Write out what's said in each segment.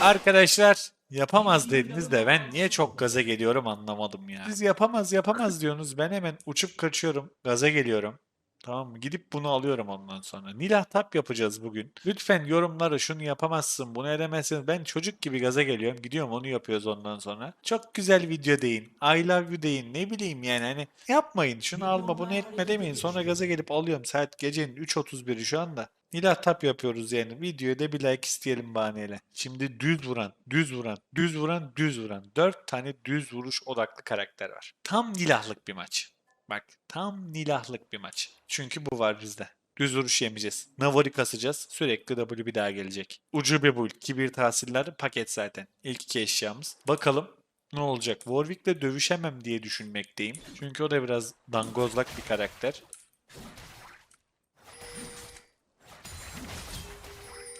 Arkadaşlar yapamaz dediniz de ben niye çok gaza geliyorum anlamadım ya. Siz yapamaz yapamaz diyorsunuz ben hemen uçup kaçıyorum gaza geliyorum. Tamam mı? Gidip bunu alıyorum ondan sonra. Nilah tap yapacağız bugün. Lütfen yorumlara şunu yapamazsın, bunu edemezsin. Ben çocuk gibi gaza geliyorum. Gidiyorum onu yapıyoruz ondan sonra. Çok güzel video deyin. I love you deyin. Ne bileyim yani hani yapmayın. Şunu alma bunu etme demeyin. Sonra gaza gelip alıyorum. Saat gecenin 3.31'i şu anda. Nilah tap yapıyoruz yani. Videoya da bir like isteyelim bahaneyle. Şimdi düz vuran, düz vuran, düz vuran, düz vuran. 4 tane düz vuruş odaklı karakter var. Tam nilahlık bir maç. Bak tam nilahlık bir maç. Çünkü bu var bizde. Düz vuruş yemeyeceğiz. Navari kasacağız. Sürekli W bir daha gelecek. Ucube build, kibir tahsiller paket zaten. İlk iki eşyamız. Bakalım ne olacak? Warwick'le dövüşemem diye düşünmekteyim. Çünkü o da biraz dangozlak bir karakter.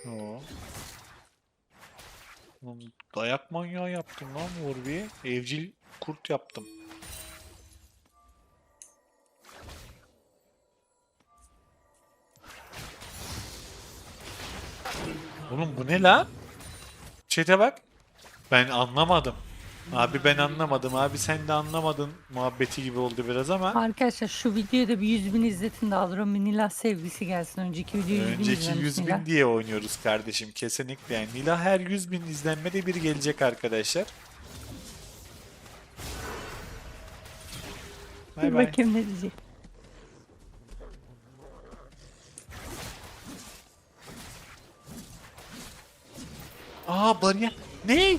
Oo. Dayak manyağı yaptım lan Warwick'e. Evcil kurt yaptım. Oğlum bu ne lan? Çete bak. Ben anlamadım. Abi ben anlamadım. Abi sen de anlamadın muhabbeti gibi oldu biraz ama. Arkadaşlar şu videoya da bir 100 bin izletin de Alro Nilah sevgisi gelsin. Önceki video 100 bin Önceki izlemiş 100 bin Nilah. diye oynuyoruz kardeşim kesinlikle. Yani Nila her 100 bin izlenmede bir gelecek arkadaşlar. Bay Dur bay. bakayım ne diyecek. Aa bariyer. Ne?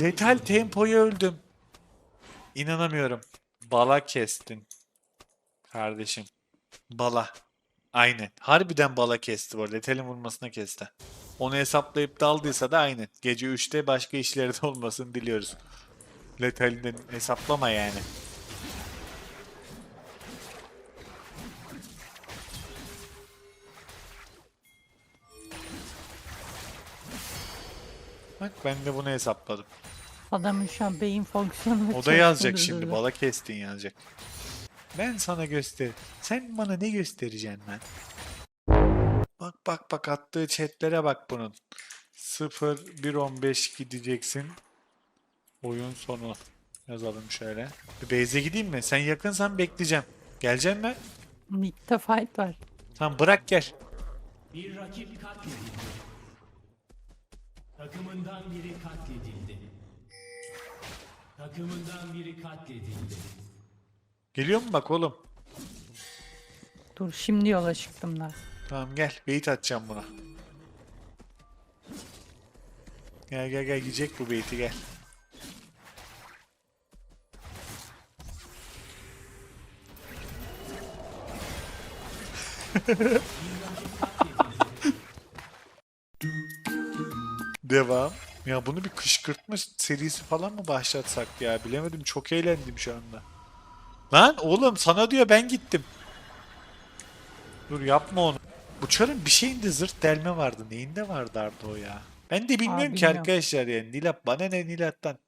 Letal tempoya öldüm. İnanamıyorum. Bala kestin. Kardeşim. Bala. Aynen. Harbiden bala kesti bu arada. Letal'in vurmasına kesti. Onu hesaplayıp daldıysa da aynen. Gece 3'te başka işlerde olmasını diliyoruz. Letal'den hesaplama yani. Bak ben de bunu hesapladım. Adamın şu an beyin fonksiyonu O da yazacak şimdi. Bala kestin yazacak. Ben sana göster. Sen bana ne göstereceksin lan? Bak bak bak attığı chatlere bak bunun. 0 1 15 gideceksin. Oyun sonu yazalım şöyle. Beyze gideyim mi? Sen yakınsan bekleyeceğim. Geleceksin mi? Mid'de fight var. Tamam bırak gel. Bir rakip katledildi. Takımından biri katledildi. Takımından biri katledildi. Geliyor mu bak oğlum? Dur şimdi yola çıktım da. Tamam gel. Bait atacağım buna. Gel gel gel yiyecek bu bait'i gel. Devam. Ya bunu bir kışkırtma serisi falan mı başlatsak ya? Bilemedim. Çok eğlendim şu anda. Lan oğlum sana diyor ben gittim. Dur yapma onu. Bu çarın bir şeyinde zırt delme vardı. Neyinde vardı Arda o ya? Ben de bilmiyorum ki bilmiyorum. arkadaşlar yani. Nilap bana ne Nilat'tan.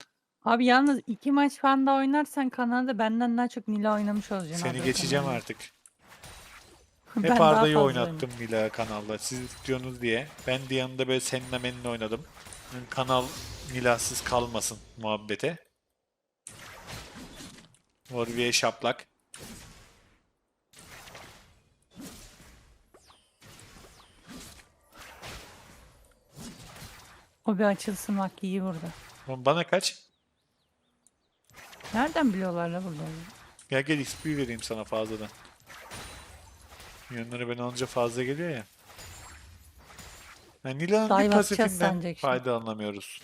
Abi yalnız iki maç falan daha oynarsan kanalda benden daha çok Nila oynamış olacaksın. Seni abi geçeceğim artık. Ben Hep daha Arda'yı oynattım Nila kanalda. Siz istiyorsunuz diye. Ben de yanında böyle seninle menle oynadım. Kanal Nilas'sız kalmasın muhabbete. Warwick'e şaplak. O bir açılsın bak iyi burada. Bana kaç? Nereden biliyorlar la burada? Gel gel XP vereyim sana fazladan. Yönleri ben alınca fazla geliyor ya. Yani Nila'nın bir Dive atacağız pasifinden sanacak şimdi. faydalanamıyoruz.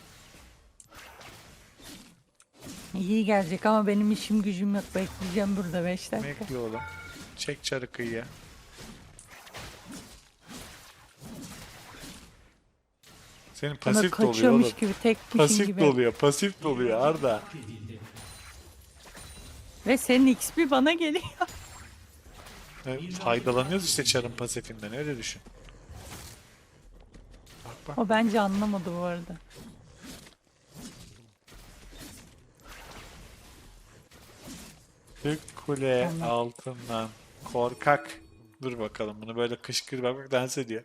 İyi gelecek ama benim işim gücüm yok. Bekleyeceğim burada 5 dakika. Bekle oğlum. Çek çarı kıyıya. Senin pasif de oluyor kaçıyormuş oğlum. gibi tekmişin Pasif gibi. de oluyor, pasif de oluyor Arda. Ve senin XP bana geliyor. E, Faydalanıyoruz işte çarın pasifinden öyle düşün. Bak bak. O bence anlamadı bu arada. Türk kule Tamam. altından korkak. Dur bakalım bunu böyle kışkır bak bak dans ediyor.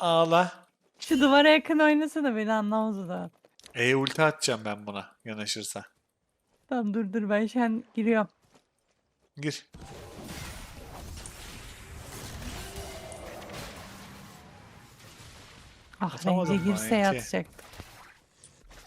Ağla. Şu duvara yakın oynasa da beni anlamaz da. E ulti atacağım ben buna yanaşırsa. Tamam dur dur ben şu an giriyorum. Gir. Ah Atamadım bence bana, girse iki.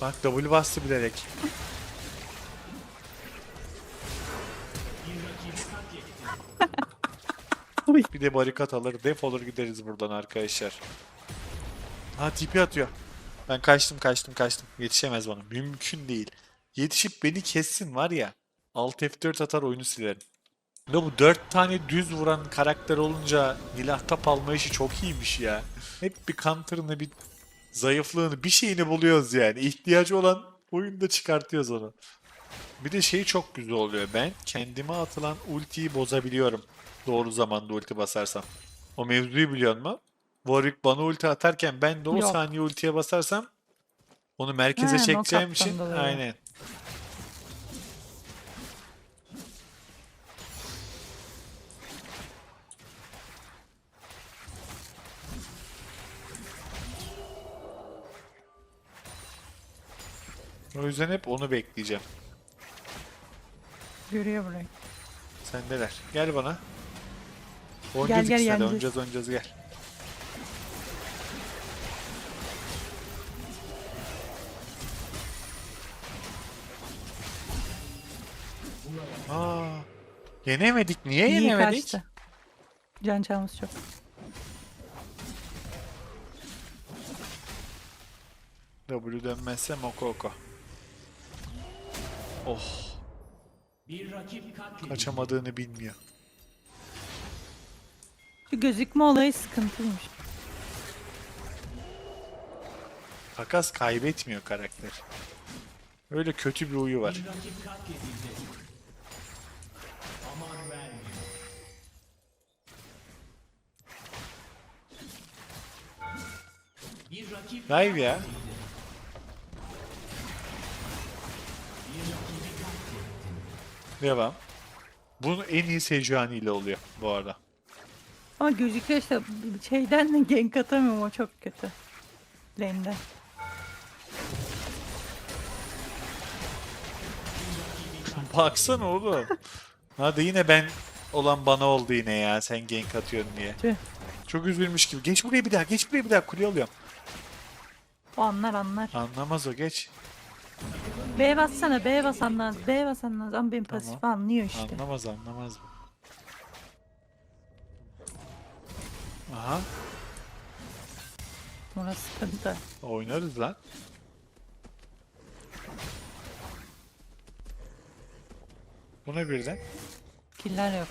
Bak W bastı bilerek. Bir de barikat alır, defolur gideriz buradan arkadaşlar. Ha tipi atıyor. Ben kaçtım kaçtım kaçtım. Yetişemez bana. Mümkün değil. Yetişip beni kessin var ya. Alt F4 atar oyunu silerim. Ve bu 4 tane düz vuran karakter olunca Nilah tap alma işi çok iyiymiş ya. Hep bir counter'ını bir zayıflığını bir şeyini buluyoruz yani. İhtiyacı olan oyunda çıkartıyoruz onu. Bir de şey çok güzel oluyor. Ben kendime atılan ultiyi bozabiliyorum. Doğru zamanda ulti basarsam. O mevzuyu biliyor musun? Warwick bana ulti atarken ben de o Yok. saniye ultiye basarsam onu merkeze Ha, çekeceğim için dolayı. aynen. O yüzden hep onu bekleyeceğim. Görüyor burayı. Sendeler. Gel bana. Oynayacağız gel, ikisine de. yeneceğiz. Oynayacağız oynayacağız gel. Aa, yenemedik. Niye İyi yenemedik? kaçtı. Can çalması çok. W dönmezse Mokoko. Oh, Bir rakip katledildi. kaçamadığını bilmiyor. Şu gözükme olayı sıkıntıymış. Takas kaybetmiyor karakter. Öyle kötü bir huyu var. Bir rakip katledildi. Aman vermiyor. Bir rakip Dive ya. Devam. Bunu en iyi Sejuani ile oluyor bu arada. Ama gözüküyor işte şeyden de gank atamıyorum o çok kötü. Lane'den. Baksana oğlum. Hadi yine ben olan bana oldu yine ya sen gank atıyorsun diye. Tüh. Çok üzülmüş gibi. Geç buraya bir daha, geç buraya bir daha. Kule alıyorum. O anlar anlar. Anlamaz o geç. B'ye bassana B'ye basan lazım. B'ye basan lazım. Ama benim pasif anlıyor işte. Anlamaz anlamaz bu. Aha Orası sıkıntı. oynarız lan. Bu ne birden? Killer yok.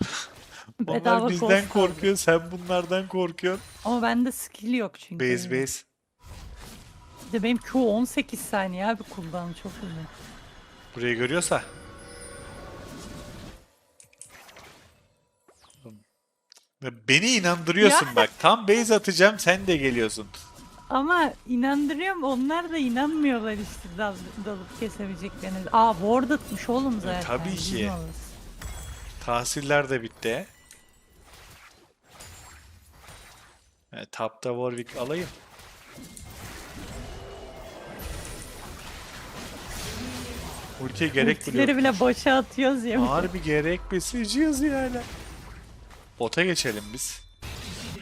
Onlar bizden korkuyor, sen bunlardan korkuyorsun. Ama bende skill yok çünkü. Base base. Bir de benim Q 18 saniye abi cooldown çok uzun. Burayı görüyorsa. Beni inandırıyorsun Ya. bak. Tam base atacağım sen de geliyorsun. Ama inandırıyorum onlar da inanmıyorlar işte dal, dalıp kesebileceklerine. Aa ward atmış oğlum zaten. E, tabii bizim ki. alırız. Tahsiller de bitti. E, tapta Warwick alayım. Ultiye gerek bile Ultileri yok. bile boşa atıyoruz ya. Harbi gerek besiciyiz yani. Bota geçelim biz.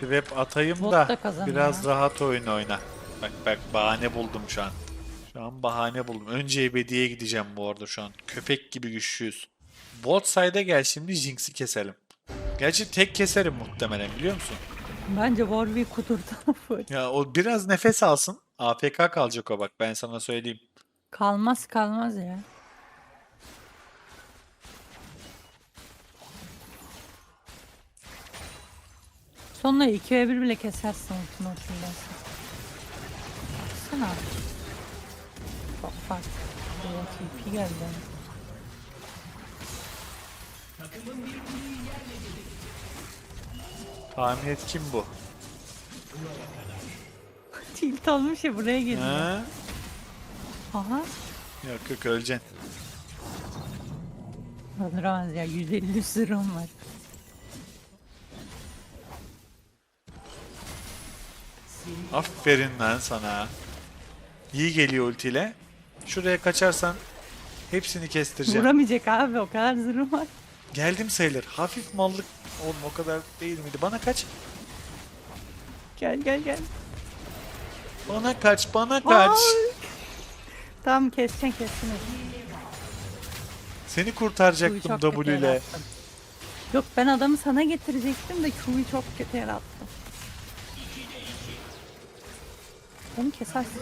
Web atayım Bot da da kazanıyor. biraz rahat oyun oyna. Bak bak bahane buldum şu an. Şu an bahane buldum. Önce ebediye gideceğim bu arada şu an. Köpek gibi güçlüyüz. Bot side'e gel şimdi Jinx'i keselim. Gerçi tek keserim muhtemelen biliyor musun? Bence Warwick kudurdu. full. Ya o biraz nefes alsın. AFK kalacak o bak ben sana söyleyeyim. kalmaz kalmaz ya. Sonra 2 ve 1 bile kesersin ultini ultilersin. Baksana. Çok farklı. Bir TP geldi. Tahmin et kim bu? Tilt olmuş ya buraya geliyor. Ha? Aha. Yok yok öleceksin. Öldüremez ya 150 sırrım var. Aferin lan sana. İyi geliyor ultiyle. Şuraya kaçarsan hepsini kestireceğim. Vuramayacak abi o kadar zırhım var. Geldim sayılır. Hafif mallık. Oğlum o kadar değil miydi? Bana kaç. Gel gel gel. Bana kaç. Bana kaç. Ay. Tamam keseceksin kessin. Seni Q'yu kurtaracaktım çok kötü W ile. yarattın. Yok ben adamı sana getirecektim de Q'yu çok kötü yarattım. Onu kesersin.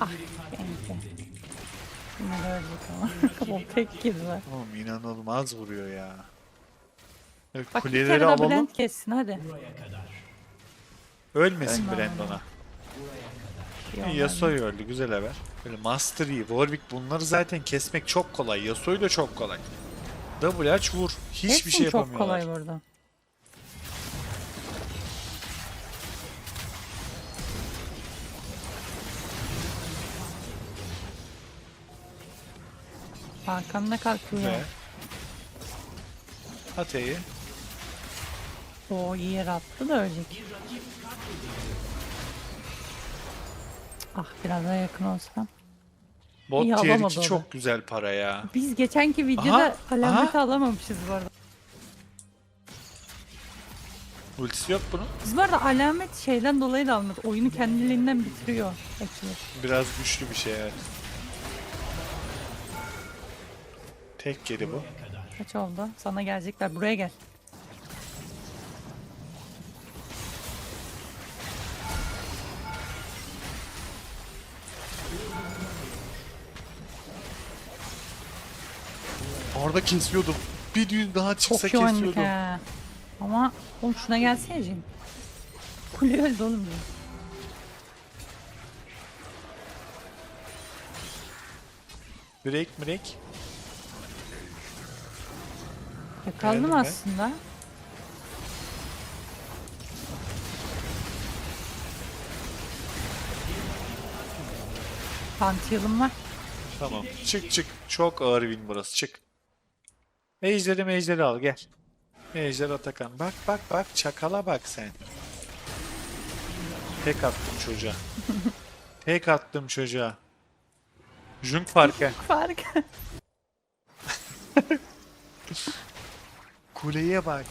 Ah bence. Yine de öldük ama. Kafam tek girdiler. Oğlum inanılmaz vuruyor ya. Evet, Bak bir kuleleri kere de alalım. Kessin hadi. Ölmesin Ölme Brandon'a. İyi olmaz. Yasuo'yu öldü. Güzel haber. Böyle Master Yi, Warwick bunları zaten kesmek çok kolay. Yasuo'yu da çok kolay. Double aç vur. Hiçbir Hepsi şey çok yapamıyorlar. kolay burada. Arkamda kalkıyor. Ate'yi O iyi yer attı da ölecek. Ah biraz daha yakın olsam. bot İyi, tier alamadı 2 o da. çok güzel para ya. Biz geçenki videoda Aha, alameti alamamışız bu arada. Ultisi yok bunun. Biz bu arada alamet şeyden dolayı da almadık. Oyunu kendiliğinden bitiriyor. Actually. Biraz güçlü bir şey evet. Tek yedi bu. Kaç oldu? Sana gelecekler. Buraya gel. Orada kesiyordum. Bir düğün daha çıksa Çok iyi oynadık kesiyordum. he. Ama oğlum şuna gelsene Jim. Kule öldü oğlum. ya. Break break. Yakaladım Geldim aslında. Pantiyalım var. Tamam. Çık çık. Çok ağır win burası. Çık. Ejderi mejderi al gel. Ejder Atakan. Bak bak bak. Çakala bak sen. Tek attım çocuğa. Tek attım çocuğa. Junk farkı. Fark. Kuleye bak.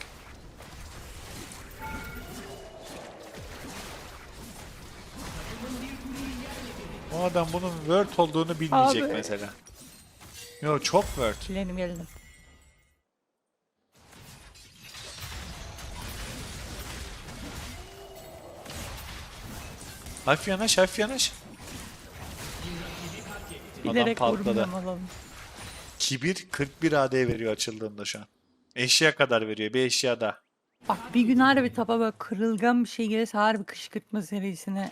O adam bunun word olduğunu bilmeyecek Abi. mesela. Yo çok word. Benim geldim. Hafif yanaş hafif yanaş. Adam Bilerek patladı. Kibir 41 AD veriyor açıldığında şu an. Eşya kadar veriyor bir eşya daha. Bak bir gün harbi tapa böyle kırılgan bir şey gelirse harbi kışkırtma serisine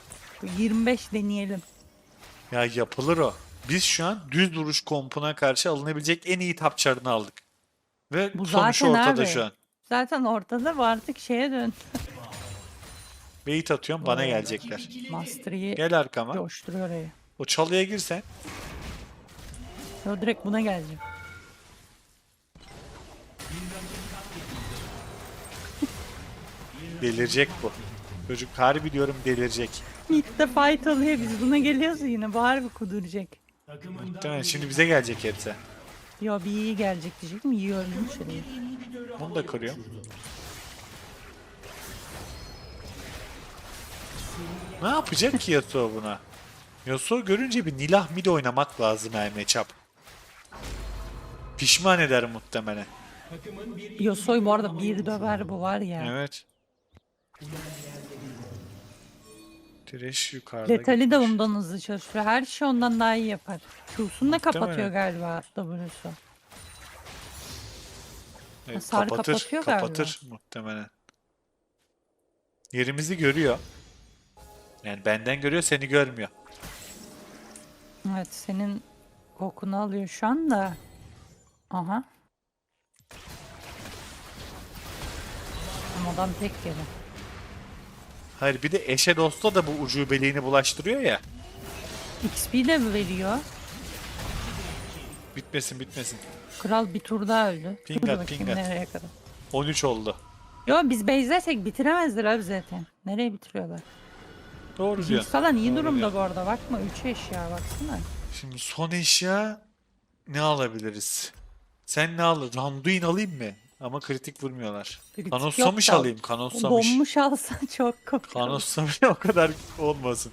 25 deneyelim. Ya yapılır o. Biz şu an düz duruş kompuna karşı alınabilecek en iyi tapçarını aldık. Ve Bu sonuç zaten ortada abi. şu an. Zaten ortada bu artık şeye dön. Bait atıyorum bana gelecekler. Mastery'i Gel arkama. coşturuyor orayı. O çalıya girsen. Yo direkt buna geleceğim. Delirecek bu. Çocuk harbi diyorum delirecek. Mid'de fight oluyor biz buna geliyoruz yine bu harbi kuduracak. Muhtemelen şimdi bize gelecek hepsi. Yo bir iyi gelecek diyecek mi? İyi ölmüş herif. Onu da kırıyorum. Ne yapacak ki Yasuo buna? Yasuo görünce bir Nilah mid oynamak lazım her matchup. Pişman eder muhtemelen. Yosoy bu arada bir döver bu var ya. Evet. Thresh yukarıda. Letali de gitmiş. ondan hızlı çalışıyor. Her şey ondan daha iyi yapar. Q'sunu da kapatıyor galiba W'su. Evet, Hasarı kapatır, kapatıyor galiba. kapatır muhtemelen. Yerimizi görüyor. Yani benden görüyor, seni görmüyor. Evet senin kokunu alıyor şu anda. Aha. Ama adam tek yedi. Hayır bir de eşe dosta da bu ucubeliğini bulaştırıyor ya. XP de mi veriyor? Bitmesin bitmesin. Kral bir tur daha öldü. Ping Dur at, bakayım ping at. nereye kadar. 13 oldu. Yo biz base'lersek bitiremezler abi zaten. Nereye bitiriyorlar? Doğru diyor. falan iyi Doğru durumda diyor. bu arada. Bakma 3 eşya baksana. Şimdi son eşya ne alabiliriz? Sen ne al? Randuin alayım mı? Ama kritik vurmuyorlar. Kritik Kanoslamış yok da alayım. Kanoslamış. Donmuş alsan çok korkuyorum. Kanoslamış o kadar olmasın.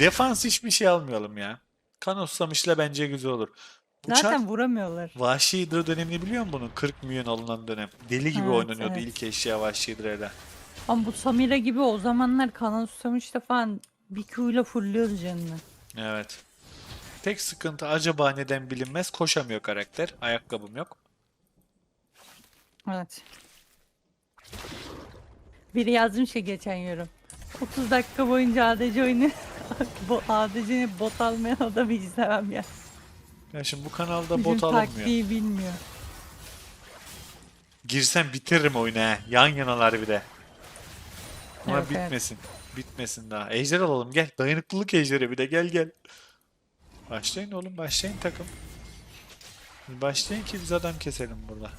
Defans hiçbir şey almayalım ya. Kanoslamışla bence güzel olur. Bu çar Zaten vuramıyorlar. Vahşi Hydra dönemini biliyor musun bunun? 40 milyon alınan dönem. Deli gibi Evet, oynanıyordu evet. ilk eşya Vahşi Hydra'yla. Ama bu Samira gibi o zamanlar kanon susamışta falan bir Q'yla fulluyordu canını. Evet. Tek sıkıntı acaba neden bilinmez koşamıyor karakter. Ayakkabım yok. Evet. Biri yazmış ya geçen yorum. 30 dakika boyunca ADC oyunu bu ADC'ni bot almayan adamı hiç sevmem ya. Ya şimdi bu kanalda Bizim bot alınmıyor. taktiği bilmiyor. Girsem bitiririm oyunu he. Yan yanalar bir de. Ama Evet, evet. bitmesin. Bitmesin daha. Ejder alalım gel. Dayanıklılık ejderi bir de gel gel. Başlayın oğlum başlayın takım. Başlayın ki biz adam keselim burada.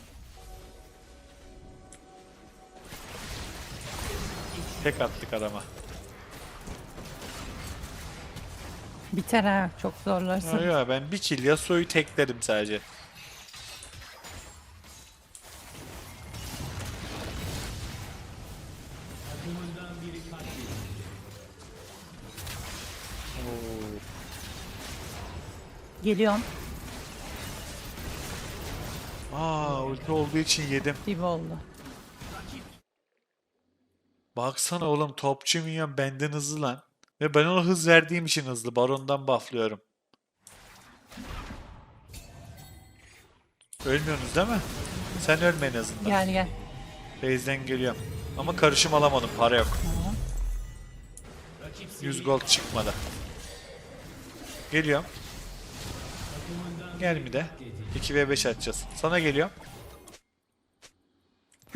Tek attık adama. Biter ha çok zorlarsın. Ya, ya, ben bir kill Yasuo'yu tekledim sadece. Geliyorum. Aa ulti olduğu için yedim. Gibi oldu. Baksana oğlum topçu minyon benden hızlı lan. Ve ben ona hız verdiğim için hızlı. Baron'dan bufflıyorum. Ölmüyorsunuz değil mi? Sen ölme en azından. Gel gel. Base'den geliyorum. Ama karışım alamadım. Para yok. Rakip 100 gold çıkmadı. Geliyorum. Gel mi de. 2v5 atacağız. Sana geliyorum.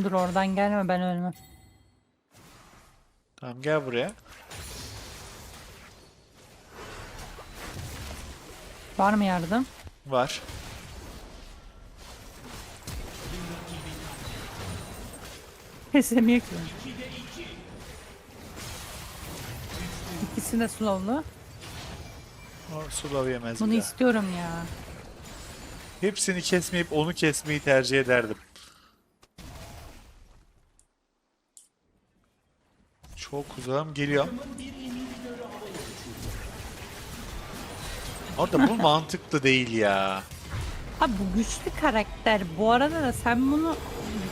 Dur oradan gelme ben ölmem. Tamam gel buraya. Var mı yardım? Var. Kesemiyor ki. İkisi de slowlu. O slow yemez Bunu bir daha. istiyorum ya. Hepsini kesmeyip onu kesmeyi tercih ederdim. Çok uzağım geliyor. Orada bu mantıklı değil ya. Abi bu güçlü karakter. Bu arada da sen bunu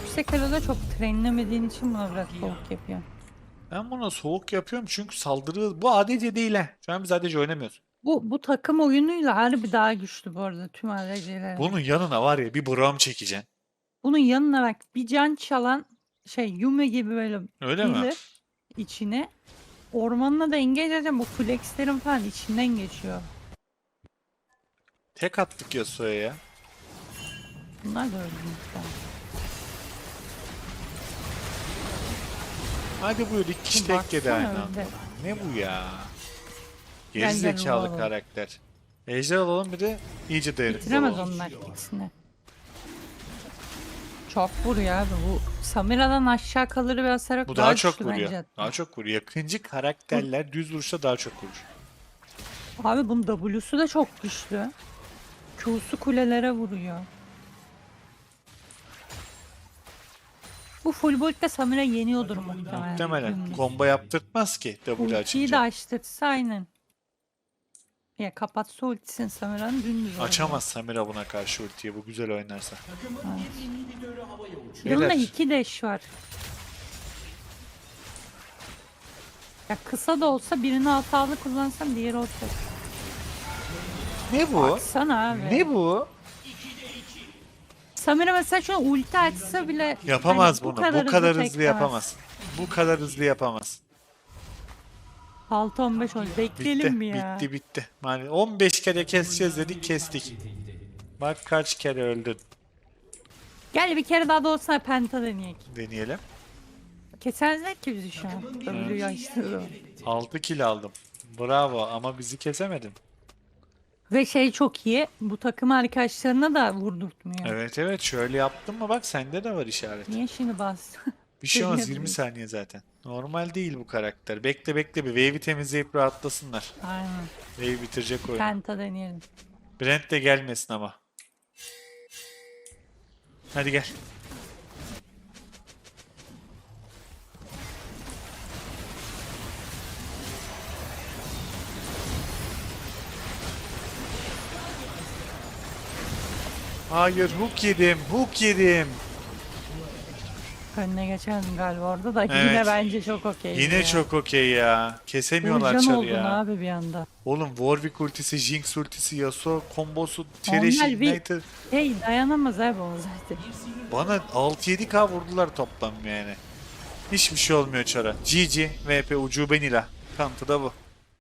yüksek eloda çok trendlemediğin için buna biraz soğuk yapıyorsun. Ben buna soğuk yapıyorum çünkü saldırı bu ADC değil ha. Şu an biz ADC oynamıyoruz. Bu bu takım oyunuyla harbi daha güçlü bu arada tüm ADC'ler. Bunun yanına var ya bir Braum çekeceksin. Bunun yanına bak bir can çalan şey Yume gibi böyle Öyle mi? İçine. Ormanla da engage edeceğim bu flexlerin falan içinden geçiyor. Tek attık Yasuo'ya ya. Bunlar da muhtemelen. Hadi buyur iki kişi tek yedi aynı öyle. anda. Ne bu ya? Geri gel zekalı alalım. karakter. Ejder alalım bir de iyice dayanıklı Bitiremez onlar ikisini. Çok vuruyor abi bu. Samira'dan aşağı kalır ve hasar Bu daha, çok güçlü vuruyor. bence. Daha çok vuruyor. Yakıncı karakterler düz vuruşta daha çok vurur. Abi bunun W'su da çok güçlü. Q'su kulelere vuruyor. Bu full boyutta Samira yeniyordur muhtemelen. Muhtemelen combo yaptırtmaz ki W Ultiyi de açınca. açtırsa aynen. Ya kapatsa ultisini Samira'nın dümdüz. Açamaz Samira buna karşı ultiyi bu güzel oynarsa. Yanında Beyler. iki dash var. Ya kısa da olsa birini hatalı kullansam diğeri olacak. Ne bu? Sana abi. Ne bu? Samira mesela şu an ulti açsa bile Yapamaz hani bunu. Bu kadar, hızlı tekrar. yapamaz. Bu kadar hızlı yapamaz. 6-15 oldu. Bekleyelim Bitti, mi ya? bitti, bitti. Yani 15 kere keseceğiz dedik, kestik. Bak kaç kere öldün. Gel bir kere daha da olsa penta deneyek. Deneyelim. Kesemezler ki bizi şu an. W'yu açtı. 6 kill aldım. Bravo ama bizi kesemedin. Ve şey çok iyi. Bu takım arkadaşlarına da vurdurtmuyor. Evet evet şöyle yaptın mı bak sende de var işaret. Niye şimdi bas? Bir şey olmaz Deneyelim. 20 saniye zaten. Normal değil bu karakter. Bekle bekle bir wave'i temizleyip rahatlasınlar. Aynen. Wave bitirecek oyunu. Penta deneyelim. Brent de gelmesin ama. Hadi gel. Hayır hook yedim, hook yedim. Önüne geçerdim galiba orada da Evet. yine bence çok okey. Yine çok okey ya. Kesemiyorlar Vurcan çarı oldun ya. abi bir anda. Oğlum Warwick ultisi, Jinx ultisi, Yasuo kombosu, Thresh bir- Igniter. Hey dayanamaz abi o zaten. Bana 6-7k vurdular toplam yani. Hiçbir şey olmuyor çara. GG, VP ucube Nila. Kantı da bu.